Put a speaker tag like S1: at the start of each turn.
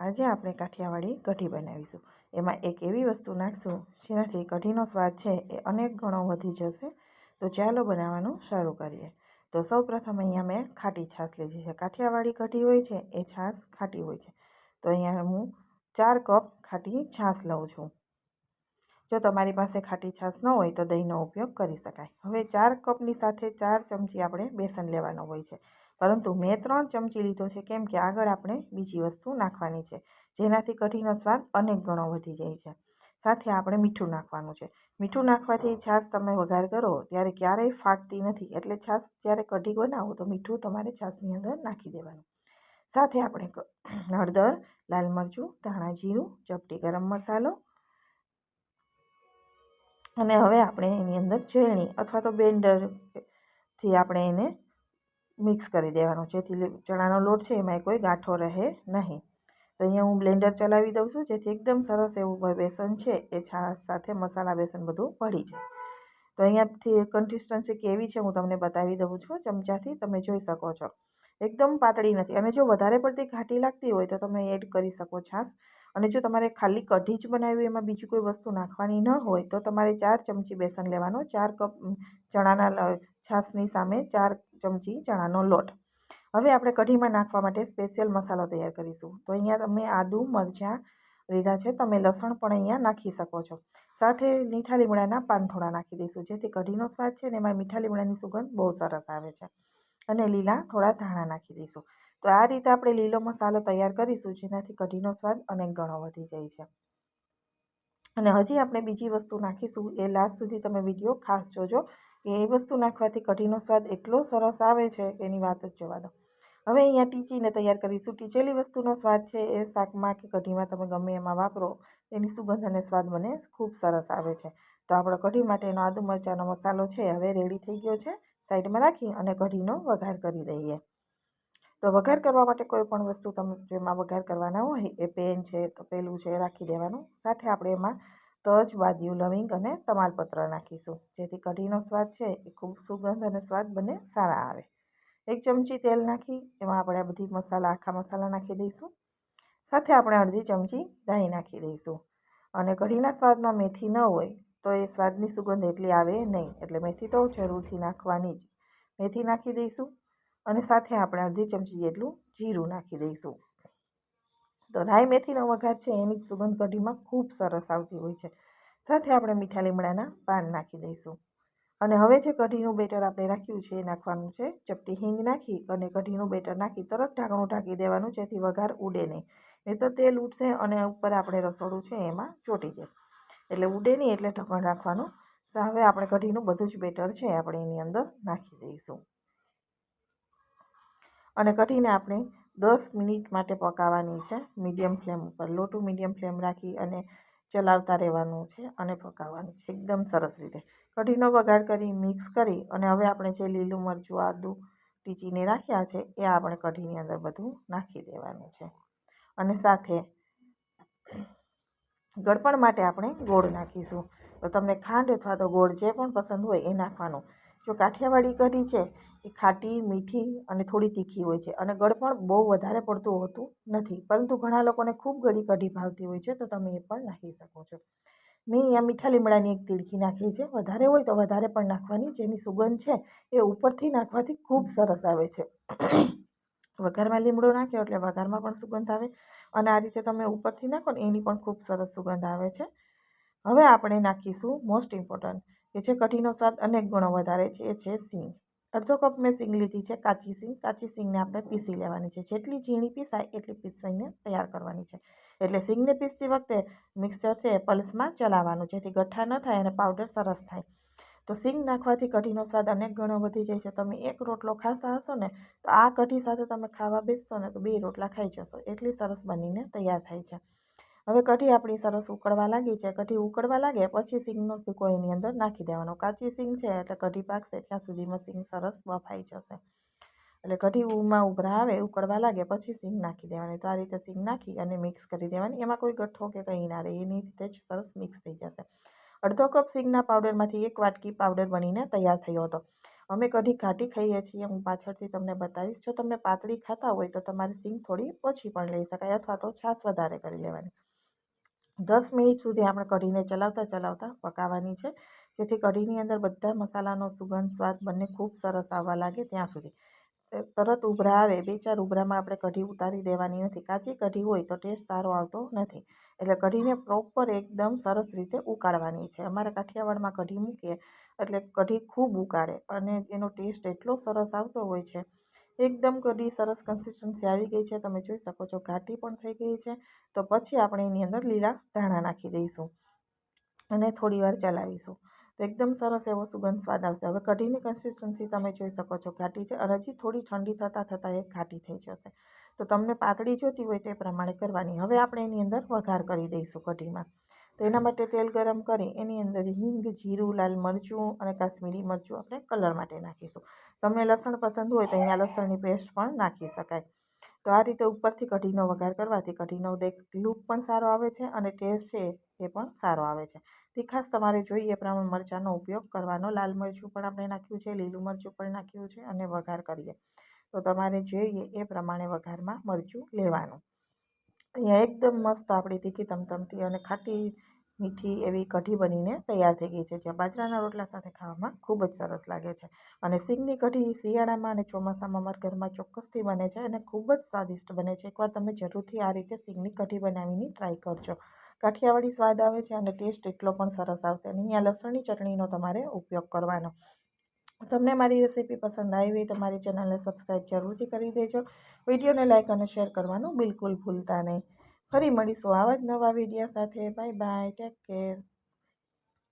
S1: આજે આપણે કાઠિયાવાડી કઢી બનાવીશું. એમાં એક એવી વસ્તુ નાખશું, જેનાથી કઢીનો સ્વાદ છે એ અનેક ગણો વધી જશે. તો ચાલો બનાવવાનું શરૂ કરીએ. તો સૌપ્રથમ અહીંયા મેં ખાટી છાશ લીધી છે. કાઠિયાવાડી કઢી હોય છે એ છાશ ખાટી હોય છે. તો અહીંયા હું ચાર કપ ખાટી છાશ લઉં છું. જો તમારી પાસે ખાટી છાશ ન હોય તો દહીંનો ઉપયોગ કરી શકાય. હવે ચાર કપની સાથે ચાર ચમચી આપણે બેસન લેવાનો હોય છે. પરંતુ મેં ત્રણ ચમચી લીધો છે કેમ કે આગળ આપણે બીજી વસ્તુ નાખવાની છે, જેનાથી કઢીનો સ્વાદ અનેક ગણો વધી જાય છે. સાથે આપણે મીઠું નાખવાનું છે. મીઠું નાખવાથી છાશ તમે વઘાર કરો ત્યારે ક્યારેય ફાટતી નથી, એટલે છાશ જ્યારે કઢી બનાવો તો મીઠું તમારે છાશની અંદર નાખી દેવાનું. સાથે આપણે હળદર, લાલ મરચું, ધાણા જીરું, ચપટી ગરમ મસાલો અને હવે આપણે એની અંદર ઝેરણી અથવા તો બેન્ડરથી આપણે એને મિક્સ કરી દેવાનું જેથી ચણાનો લોટ છે એમાં કોઈ ગાંઠો રહે નહીં. તો અહીંયા હું બ્લેન્ડર ચલાવી દઉં છું, જેથી એકદમ સરસ એવું બેસન છે એ છાશ સાથે મસાલા બેસન બધું ભળી જાય. તો અહીંયાથી કન્સિસ્ટન્સી કેવી છે હું તમને બતાવી દઉં છું. ચમચાથી તમે જોઈ શકો છો. એકદમ પાતળી નથી અને જો વધારે પડતી ઘાટી લાગતી હોય તો તમે એડ કરી શકો છાશ. અને જો તમારે ખાલી કઢી જ બનાવી એમાં બીજી કોઈ વસ્તુ નાખવાની ન હોય, તો તમારે ચાર ચમચી બેસન લેવાનો, ચાર કપ ચણાના છાશની સામે ચાર ચમચી ચણાનો લોટ. હવે આપણે કઢીમાં નાખવા માટે સ્પેશિયલ મસાલો તૈયાર કરીશું. તો અહીંયા તમે આદુ, મરચાં લીધા છે, તમે લસણ પણ અહીંયા નાખી શકો છો. સાથે મીઠા લીમડાના પાન થોડા નાખી દઈશું, જેથી કઢીનો સ્વાદ છે ને એમાં મીઠા લીમડાની સુગંધ બહુ સરસ આવે છે. અને લીલા થોડા ધાણા નાખી દઈશું. તો આ રીતે આપણે લીલો મસાલો તૈયાર કરીશું, જેનાથી કઢીનો સ્વાદ અનેક ગણો વધી જાય છે. અને હજી આપણે બીજી વસ્તુ નાખીશું, એ લાસ્ટ સુધી તમે વીડિયો ખાસ જોજો, કે એ વસ્તુ નાખવાથી કઢીનો સ્વાદ એટલો સરસ આવે છે, એની વાત જ જવા દો. હવે અહીંયા ટીચીને તૈયાર કરીશું. ટીચેલી વસ્તુનો સ્વાદ છે એ શાકમાં કે કઢીમાં તમે ગમે એમાં વાપરો, એની સુગંધ અને સ્વાદ મને ખૂબ સરસ આવે છે. તો આપણો કઢી માટેનો આદુ મરચાંનો મસાલો છે, હવે રેડી થઈ ગયો છે. સાઈડમાં રાખી અને કઢીનો વઘાર કરી દઈએ. તો વઘાર કરવા માટે કોઈ પણ વસ્તુ તમે જેમાં વઘાર કરવાના હોય, એ પેન છે તો પેલું છે, રાખી દેવાનું. સાથે આપણે એમાં તજ બાદિયું લવિંગ અને તમાલપત્ર નાખીશું. જેથી કઢીનો સ્વાદ છે, એ ખૂબ સુગંધ અને સ્વાદ બંને સારા આવે. એક ચમચી તેલ નાખી, એમાં આપણે બધી મસાલા, આખા મસાલા નાખી દઈશું. સાથે આપણે અડધી ચમચી રાઈ નાખી દઈશું. અને કઢીના સ્વાદમાં મેથી ન હોય, તો એ સ્વાદની સુગંધ એટલી આવે નહીં. એટલે મેથી તો જરૂરથી નાખવાની જ. મેથી નાખી દઈશું. અને સાથે આપણે અડધી ચમચી જેટલું જીરું નાખી દઈશું. તો રાઈ મેથીનો વઘાર છે, એની સુગંધ કઢીમાં ખૂબ સરસ આવતી હોય છે. સાથે આપણે મીઠા લીમડાના પાન નાખી દઈશું. અને હવે જે કઢીનું બેટર આપણે રાખ્યું છે, એ નાખવાનું છે, ચપટી હિંગ નાખી અને કઢીનું બેટર નાખી તરત ઢાંકણું ઢાંકી દેવાનું, જેથી વઘાર ઉડે નહીં. નહીં તો તેલ ઉડશે અને ઉપર આપણે રસોડું છે, એમાં ચોટી જાય. એટલે ઉડે નહીં, એટલે ઢાંકણ રાખવાનું. તો હવે આપણે કઢીનું બધું જ બેટર છે, આપણે એની અંદર નાખી દઈશું. અને કઢીને આપણે દસ મિનિટ માટે પકાવવાની છે મીડિયમ ફ્લેમ ઉપર. લો મીડિયમ ફ્લેમ રાખી અને ચલાવતા રહેવાનું છે અને પકાવવાની છે. એકદમ સરસ રીતે. કઢીનો વઘાર કરી મિક્સ કરી અને હવે આપણે જે લીલું મરચું, આદું, ટીચીને રાખ્યા છે એ આપણે કઢીની અંદર બધું નાખી દેવાનું છે. અને સાથે ગળપણ માટે આપણે ગોળ નાખીશું. તો તમને ખાંડ અથવા તો ગોળ જે પણ પસંદ હોય એ નાખવાનું. જો કાઠિયાવાડી કઢી છે, એ ખાટી, મીઠી અને થોડી તીખી હોય છે અને ગળપણ બહુ વધારે પડતું હોતું નથી. પરંતુ ઘણા લોકોને ખૂબ ગળી કઢી ભાવતી હોય છે, તો તમે એ પણ નાખી શકો છો. મેં અહીંયા મીઠા લીમડાની એક તીડકી નાખી છે. વધારે હોય તો વધારે પણ નાખવાની. જેની સુગંધ છે, એ ઉપરથી નાખવાથી ખૂબ સરસ આવે છે. વઘારમાં લીમડો નાખ્યો એટલે વઘારમાં પણ સુગંધ આવે અને આ રીતે તમે ઉપરથી નાખો ને એની પણ ખૂબ સરસ સુગંધ આવે છે. હવે આપણે નાખીશું મોસ્ટ ઇમ્પોર્ટન્ટ કે જે કઢીનો સ્વાદ અનેક ગણો વધારે છે, એ છે સિંગ. અડધો કપ મેં સિંગ લીધી છે, કાચી સિંગ. કાચી સિંગને આપણે પીસી લેવાની છે. જેટલી ઝીણી પીસાય એટલી પીસાઈને તૈયાર કરવાની છે. એટલે સિંગને પીસતી વખતે મિક્સર છે એ પલ્સમાં ચલાવવાનું, જેથી ગઠ્ઠા ન થાય અને પાવડર સરસ થાય. તો સિંગ નાખવાથી કઢીનો સ્વાદ અનેક ગણો વધી જાય છે. તમે એક રોટલો ખાતા હશો ને, તો આ કઢી સાથે તમે ખાવા બેસશો ને, તો બે રોટલા ખાઈ જશો. એટલી સરસ બનીને તૈયાર થાય છે. હવે કઢી આપણી સરસ ઉકળવા લાગી છે. કઢી ઉકળવા લાગે પછી સિંગનો ભૂકો એની અંદર નાખી દેવાનો. કાચી સિંગ છે એટલે કઢી પાકશે ત્યાં સુધીમાં સિંગ સરસ બફાઈ જશે. એટલે કઢી ઉમાં ઉભરા આવે, ઉકળવા લાગે પછી સિંગ નાખી દેવાની. તો આ રીતે સિંગ નાખી અને મિક્સ કરી દેવાની. એમાં કોઈ ગઠ્ઠો કે કંઈ ના રહે. એની રીતે જ સરસ મિક્સ થઈ જશે. અડધો કપ સિંગના પાવડરમાંથી એક વાટકી પાવડર બનીને તૈયાર થયો હતો. અમે કઢી ઘાટી ખાઈએ છીએ. હું પાછળથી તમને બતાવીશ. જો તમને પાતળી ખાતા હોય તો તમારે સિંગ થોડી ઓછી પણ લઈ શકાય અથવા તો છાશ વધારે કરી લેવાની. દસ મિનિટ સુધી આપણે કઢીને ચલાવતા ચલાવતા પકાવવાની છે. જેથી કઢીની અંદર બધા મસાલાનો સુગંધ, સ્વાદ બંને ખૂબ સરસ આવવા લાગે ત્યાં સુધી. તરત ઉભરા આવે, બે ચાર ઉભરામાં આપણે કઢી ઉતારી દેવાની નથી. કાચી કઢી હોય તો ટેસ્ટ સારો આવતો નથી. એટલે કઢીને પ્રોપર એકદમ સરસ રીતે ઉકાળવાની છે. અમારા કાઠિયાવાડમાં કઢી મૂકીએ એટલે કઢી ખૂબ ઉકાળે અને એનો ટેસ્ટ એટલો સરસ આવતો હોય છે એકદમ કઢી સરસ કન્સિસ્ટન્સી આવી ગઈ છે. તમે જોઈ શકો છો, ઘાટી પણ થઈ ગઈ છે. તો પછી આપણે એની અંદર લીલા ધાણા નાખી દઈશું અને થોડીવાર ચલાવીશું. તો એકદમ સરસ એવો સુગંધ સ્વાદ આવશે. હવે કઢીની કન્સિસ્ટન્સી તમે જોઈ શકો છો, ઘાટી છે. અને હજી થોડી ઠંડી થતાં થતાં એ ઘાટી થઈ જશે. તો તમને પાતળી જોતી હોય તે પ્રમાણે કરવાની. હવે આપણે એની અંદર વઘાર કરી દઈશું કઢીમાં. તો એના માટે તેલ ગરમ કરી એની અંદર હિંગ, જીરું, લાલ મરચું અને કાશ્મીરી મરચું આપણે કલર માટે નાખીશું. તમને લસણ પસંદ હોય તો અહીંયા લસણની પેસ્ટ પણ નાખી શકાય. તો આ રીતે ઉપરથી કઢીનો વઘાર કરવાથી કઢીનો દેખ, લુક પણ સારો આવે છે અને ટેસ્ટ છે એ પણ સારો આવે છે. તીખાસ તમારે જોઈએ એ પ્રમાણે મરચાંનો ઉપયોગ કરવાનો. લાલ મરચું પણ આપણે નાખ્યું છે, લીલું મરચું પણ નાખ્યું છે અને વઘાર કરીએ. તો તમારે જોઈએ એ પ્રમાણે વઘારમાં મરચું લેવાનું. અહીંયા એકદમ મસ્ત આપણી તીખી તમતમતી અને ખાટી મીઠી એવી કઢી બનીને તૈયાર થઈ ગઈ છે જે બાજરાના રોટલા સાથે ખાવામાં ખૂબ જ સરસ લાગે છે. અને સિંગની કઢી શિયાળામાં અને ચોમાસામાં અમારા ઘરમાં ચોક્કસથી બને છે અને ખૂબ જ સ્વાદિષ્ટ બને છે. એકવાર તમે જરૂરથી આ રીતે સિંગની કઢી બનાવીને ટ્રાય કરજો. કાઠિયાવાડી સ્વાદ આવે છે અને ટેસ્ટ એટલો પણ સરસ આવશે અને અહીંયા લસણની ચટણીનો તમારે ઉપયોગ કરવાનો. તમને મારી રેસીપી પસંદ આવી હોય તો મારી ચેનલને સબસ્ક્રાઈબ જરૂરથી કરી દેજો. વિડીયોને લાઇક અને શેર કરવાનું બિલકુલ ભૂલતા નહીં. ફરી મળીશું આવા જ નવા વીડિયો સાથે. Bye bye, take care.